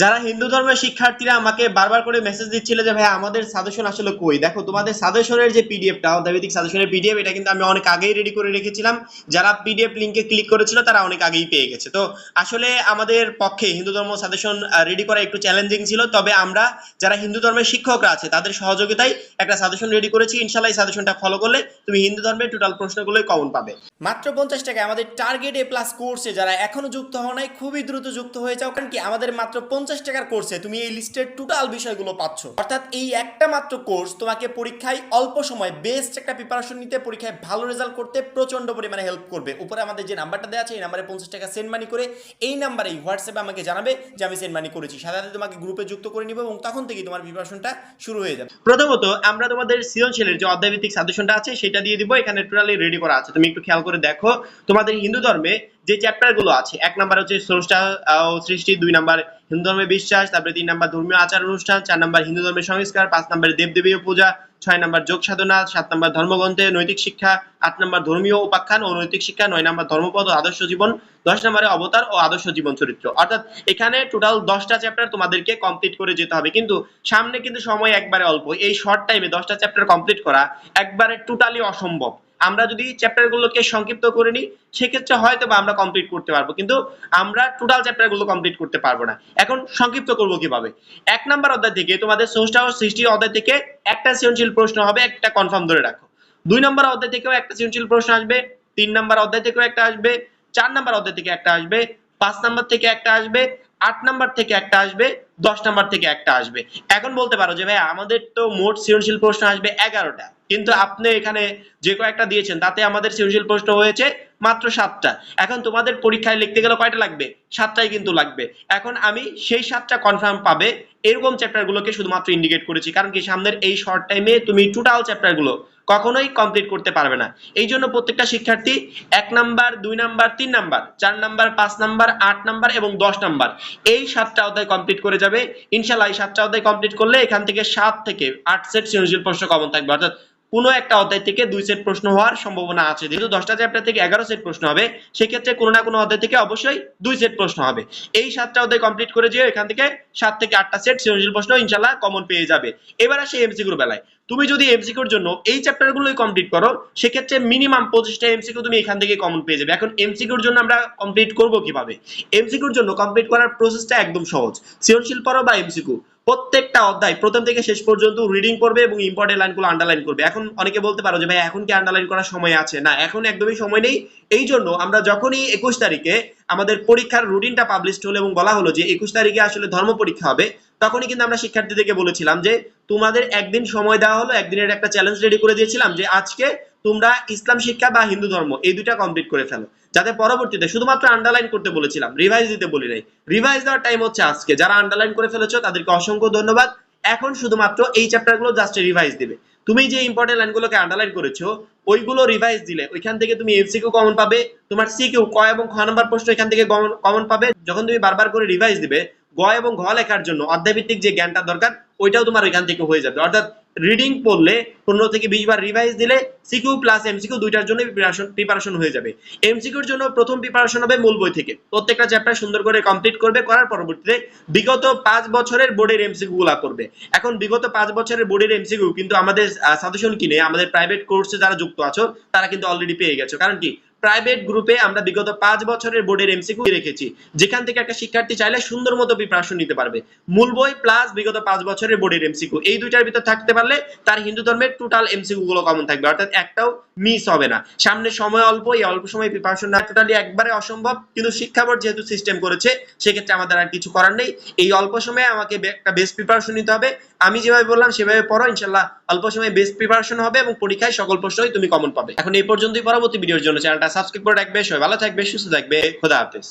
যারা হিন্দু ধর্মের শিক্ষার্থীরা আমাকে বারবার করে মেসেজ দিচ্ছিল যে ভাই আমাদের সাজেশন আসলে কই? দেখো, তোমাদের সাজেশনের যে পিডিএফটা অধ্যায়ভিত্তিক সাজেশনের পিডিএফ এটা কিন্তু আমি অনেক আগেই রেডি করে রেখেছিলাম। যারা পিডিএফ লিংকে ক্লিক করেছিল, তারা অনেক আগেই পেয়ে গেছে। তো আসলে আমাদের পক্ষে হিন্দু ধর্ম সাজেশন রেডি করা একটু চ্যালেঞ্জিং ছিল। তবে আমরা যারা হিন্দু ধর্মের শিক্ষকরা আছে, তাদের সহযোগিতায় একটা সাজেশন রেডি করেছি। ইনশাল্লাহ এই সাজেশনটা ফলো করলে তুমি হিন্দু ধর্মের টোটাল প্রশ্নগুলোই কমন পাবে। মাত্র পঞ্চাশ টাকায় আমাদের টার্গেট এ প্লাস কোর্সে যারা এখনও যুক্ত হওয়া নাই, খুবই দ্রুত যুক্ত হয়ে যাও। কারণ কি, আমাদের মাত্র পঞ্চাশ টাকার কোর্সে তুমি এই লিস্টের টোটাল বিষয়গুলো পাচ্ছ। অর্থাৎ এই একটা মাত্র কোর্স তোমাকে পরীক্ষায় অল্প সময় বেস্ট একটা প্রিপারেশন নিতে, পরীক্ষায় ভালো রেজাল্ট করতে প্রচণ্ড পরিমাণে হেল্প করবে। উপরে আমাদের যে নাম্বারটা দেওয়া আছে, এই নাম্বারে পঞ্চাশ টাকা সেন্ড মানি করে এই নাম্বারে হোয়াটসঅ্যাপে আমাকে জানাবে যে আমি সেন্ড মানি করেছি। সাথে তোমাকে গ্রুপে যুক্ত করে নিব এবং তখন থেকেই তোমার প্রিপারেশনটা শুরু হয়ে যাবে। প্রথমত আমরা তোমাদের সৃজনশীলের যে অধ্যায়ভিত্তিক সাজেশনটা আছে, সেটা দিয়ে দিব। এখানে টোটালি রেডি করা আছে। তুমি একটু খেয়াল করে দেখো। তোমাদের হিন্দু ধর্মে যে চ্যাপ্টারগুলো আছে, এক নাম্বার হচ্ছে স্রষ্টা ও সৃষ্টি, দুই নাম্বার হিন্দু ধর্মের বিশ্বাস, তারপরে তিন নাম্বার ধর্মীয় আচার অনুষ্ঠান, চার নাম্বার হিন্দু ধর্মের সংস্কার, পাঁচ নাম্বার দেবদেবীয় পূজা, ছয় নাম্বার যোগ সাধনা, সাত নাম্বার ধর্মগ্রন্থে নৈতিক শিক্ষা, আট নাম্বার ধর্মীয় উপাখ্যান ও নৈতিক শিক্ষা, নয় নাম্বার ধর্মপদ ও আদর্শ জীবন, দশ নম্বরে অবতার ও আদর্শ জীবন চরিত্র। অর্থাৎ এখানে টোটাল দশটা চ্যাপ্টার তোমাদেরকে কমপ্লিট করে যেতে হবে। কিন্তু সামনে কিন্তু সময় একবারে অল্প। এই শর্ট টাইমে দশটা চ্যাপ্টার কমপ্লিট করা একবারে টোটালি অসম্ভব। আমরা যদি চ্যাপ্টার গুলোকে সংক্ষিপ্ত করে নিই, সেক্ষেত্রে হয়তো বা আমরা কমপ্লিট করতে পারব। কিন্তু আমরা টোটাল চ্যাপ্টারগুলো কমপ্লিট করতে পারব না। এখন সংক্ষিপ্ত করব কীভাবে? এক নাম্বার অধ্যায় থেকে তোমাদের স্রষ্টা ও সৃষ্টি অধ্যায় থেকে একটা সৃজনশীল প্রশ্ন হবে, একটা কনফার্ম ধরে রাখো। দুই নম্বর অধ্যায় থেকেও একটা সৃজনশীল প্রশ্ন আসবে, তিন নম্বর অধ্যায় থেকেও একটা আসবে, চার নাম্বার অধ্যায় থেকে একটা আসবে, পাঁচ নাম্বার থেকে একটা আসবে, আট নাম্বার থেকে একটা আসবে, দশ নাম্বার থেকে একটা আসবে। এখন বলতে পারো যে ভাই, আমাদের তো মোট সৃজনশীল প্রশ্ন আসবে এগারোটা। কিন্তু আপনি এখানে যে কয়েকটা দিয়েছেন, তাতে আমাদের সৃজনশীল প্রশ্ন হয়েছে মাত্র সাতটা। এখন তোমাদের পরীক্ষায় লিখতে গেলে কয়টা লাগবে? সাতটাই কিন্তু লাগবে। এখন আমি সেই সাতটা কনফার্ম পাবে, এরকম চ্যাপ্টার গুলোকে শুধুমাত্র ইন্ডিকেট করেছি। কারণ কি, সামনের এই শর্ট টাইমে তুমি টোটাল চ্যাপ্টারগুলো কখনোই কমপ্লিট করতে পারবে না। এই জন্য প্রত্যেকটা শিক্ষার্থী এক নাম্বার, দুই নাম্বার, তিন নাম্বার, চার নাম্বার, পাঁচ নাম্বার, আট নাম্বার এবং দশ নাম্বার, এই সাতটা অধ্যায় কমপ্লিট করে যাবে। ইনশাল্লাহ এই সাতটা অধ্যায় কমপ্লিট করলে এখান থেকে সাত থেকে আট সেট সৃজনশীল প্রশ্ন কমন থাকবে। অর্থাৎ কোনো একটা অধ্যায় থেকে দুই সেট প্রশ্ন হওয়ার সম্ভাবনা আছে। যেহেতু দশটা চ্যাপ্টার থেকে এগারো সেট প্রশ্ন হবে, সেক্ষেত্রে কোনো না কোনো অধ্যায় থেকে অবশ্যই দুই সেট প্রশ্ন হবে। এই সাতটা অধ্যায় কমপ্লিট করে যেয়ে এখান থেকে সাত থেকে আটটা সেট সৃজনশীল প্রশ্ন ইনশাল্লাহ কমন পেয়ে যাবে। এবার আসে এমসিকিউর বেলায়। তুমি যদি এমসিকিউর জন্য এই চ্যাপ্টারগুলোই কমপ্লিট করো, সেক্ষেত্রে মিনিমাম পঁচিশটা এমসিকিউ তুমি এখান থেকে কমন পেয়ে যাবে। এখন এমসিকিউর জন্য আমরা কমপ্লিট করব কীভাবে? এমসিকিউর জন্য কমপ্লিট করার প্রসেসটা একদম সহজ। সৃজনশীল পড়ো বা এমসিকিউ প্রত্যেকটা অধ্যায়, প্রথম থেকে শেষ পর্যন্ত রিডিং করবে এবং ইম্পর্টেন্ট লাইনগুলো আন্ডারলাইন করবে। এখন অনেকে বলতে পারো যে, ভাই, এখন কি আন্ডারলাইন করার সময় আছে? না, এখন একদমই সময় নেই। এই জন্য আমরা যখনই একুশ তারিখে আমাদের পরীক্ষার রুটিনটা পাবলিশ হলো এবং বলা হলো যে, একুশ তারিখে আসলে ধর্ম পরীক্ষা হবে, তখনই কিন্তু আমরা শিক্ষার্থীদেরকে বলেছিলাম যে, তোমাদের একদিন সময় দেওয়া হলো, একদিনের একটা চ্যালেঞ্জ রেডি করে দিয়েছিলাম যে, আজকে তোমরা ইসলাম শিক্ষা বা হিন্দু ধর্ম, এই দুইটা কমপ্লিট করে ফেলো। যাতে পরবর্তীতে শুধুমাত্র আন্ডারলাইন করতে বলেছিলাম রিভাইজ দিতে বলি নাই। রিভাইজ দেওয়ার টাইম হচ্ছে আজকে। যারা আন্ডারলাইন করে ফেলেছো, তাদেরকে অসংখ্য ধন্যবাদ। এখন শুধুমাত্র এই চ্যাপ্টারগুলো জাস্ট রিভাইজ দিবে। তুমি যে ইম্পর্টেন্ট লাইনগুলোকে আন্ডারলাইন করেছ, ওইগুলো রিভাইজ দিলে ওইখান থেকে তুমি এমসিকিউ কমন পাবে, তোমার সি সিকিউ ক এবং খ নাম্বার প্রশ্ন এখান থেকে কমন পাবে। যখন তুমি বারবার করে রিভাইজ দিবে, গ এবং ঘ লেখার জন্য অধ্যায়ভিত্তিক যে জ্ঞানটা দরকার ওইটাও তোমার ওইখান থেকে হয়ে যাবে। অর্থাৎ রিডিং পড়লে পনেরো থেকে বিশ বার রিভাইজ দিলে সিকিউ প্লাস এমসিকিউ দুইটার জন্য প্রিপারেশন হয়ে যাবে। এমসিকিউর জন্য প্রথম প্রিপারেশন হবে মূল বই থেকে। প্রত্যেকটা চ্যাপ্টার সুন্দর করে কমপ্লিট করবে, করার পরবর্তীতে বিগত পাঁচ বছরের বোর্ডের এমসিকিউ গুলা করবে এখন বিগত পাঁচ বছরের বোর্ডের এমসিকিউ কিন্তু আমাদের সাজেশন কিনে আমাদের প্রাইভেট কোর্সে যারা যুক্ত আছো, তারা কিন্তু অলরেডি পেয়ে গেছো। কারণ কি? প্রাইভেট গ্রুপে আমরা বিগত পাঁচ বছরের বোর্ডের এমসিকিউ রেখেছি। যেখান থেকে একটা শিক্ষার্থী চাইলে সুন্দর মতো প্রিপারেশন নিতে পারবে। মূল বই প্লাস বিগত পাঁচ বছরের বোর্ডের এমসিকিউ এই দুইটার ভিতর থাকতে পারলে তার হিন্দু ধর্মের টোটাল এমসিকিউ গুলো কমন থাকবে। অর্থাৎ একটাও মিস হবে না। সামনে সময় অল্প, এই অল্প সময় প্রিপারেশন না টোটালি একবারে অসম্ভব। কিন্তু শিক্ষা বোর্ড যেহেতু সিস্টেম করেছে, সেক্ষেত্রে আমাদের আর কিছু করার নেই। এই অল্প সময়ে আমাকে একটা বেস্ট প্রিপারেশন নিতে হবে। আমি যেভাবে বললাম, সেভাবে পড়ো। ইনশাল্লাহ অল্প সময়ে বেস্ট প্রিপারেশন হবে এবং পরীক্ষায় সকল প্রশ্নই তুমি কমন পাবে। এখন এই পর্যন্তই। পরবর্তী ভিডিওর জন্য চ্যানেলটা সাবস্ক্রাইব করে রাখবে সবাই ভালো থাকবে সুস্থ থাকবে খোদা হাফেজ।